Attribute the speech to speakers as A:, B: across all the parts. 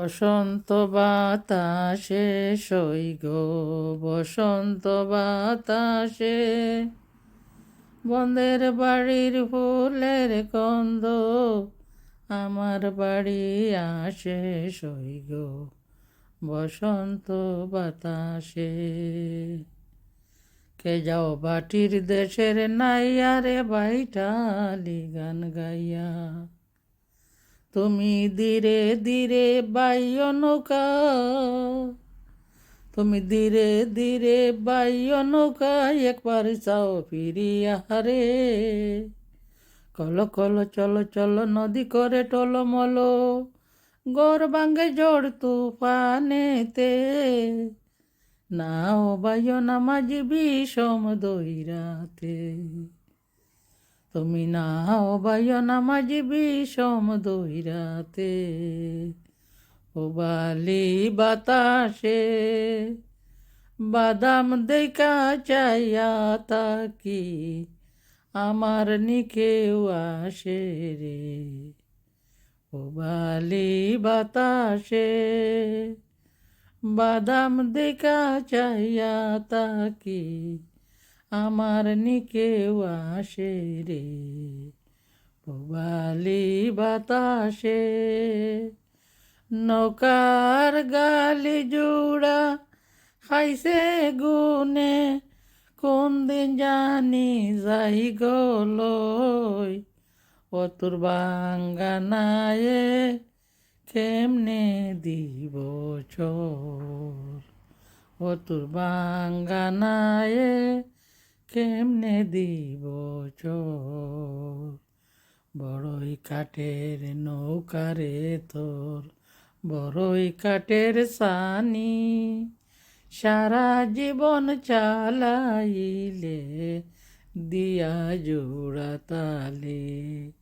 A: বসন্ত বাতাসে সৈগ বসন্ত বাতাসে। বন্ধের বাড়ির ফুলের গন্ধ, আমার বাড়ি আসে সৈগ বসন্ত বাতাসে। কে যাও বাটির দেশের নাইয়ারে বাইটালি গান গাইয়া। তুমি ধীরে ধীরে বাইয় নৌকা। তুমি ধীরে ধীরে বাইয় নৌকা, একবার চাও ফিরিয়া হারে। কল কল চলো চলো নদী করে টলমল গড় ভাঙ্গে জড় তুফানেতে। নাও বাইয় না মাঝি বিষম দইরাতে তুমি নাও বাইয় না মাঝি বিষম দইরাতে ও বালি বাতাসে বাদাম দেখা চাইয়া তাকি আমার নিকেও আসে রে। ও বালি বাতাসে বাদাম দেখা চাইয়া তাকি আমার নিকেও আসে রে। পোবালি বাতাসে নৌকার গালি জুড়া খাইছে গুনে, কোন দিন জানি যাই গলই অতুর বাঙ্গানায়ে কেমনে দিব চোর? অতুর বাঙ্গানায়ে কেমনে দিব বড়ই কাঠের নৌকারে তোর, বড়ই কাঠের সানি। সারা জীবন চালাইলে, দিয়া জোড়া তালে।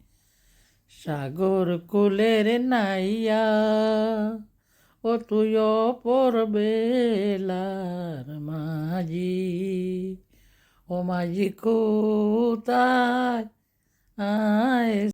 A: সাগর কুলের নাইয়া, ও তুই পরবেলার ও মাঝি কোথায় আয়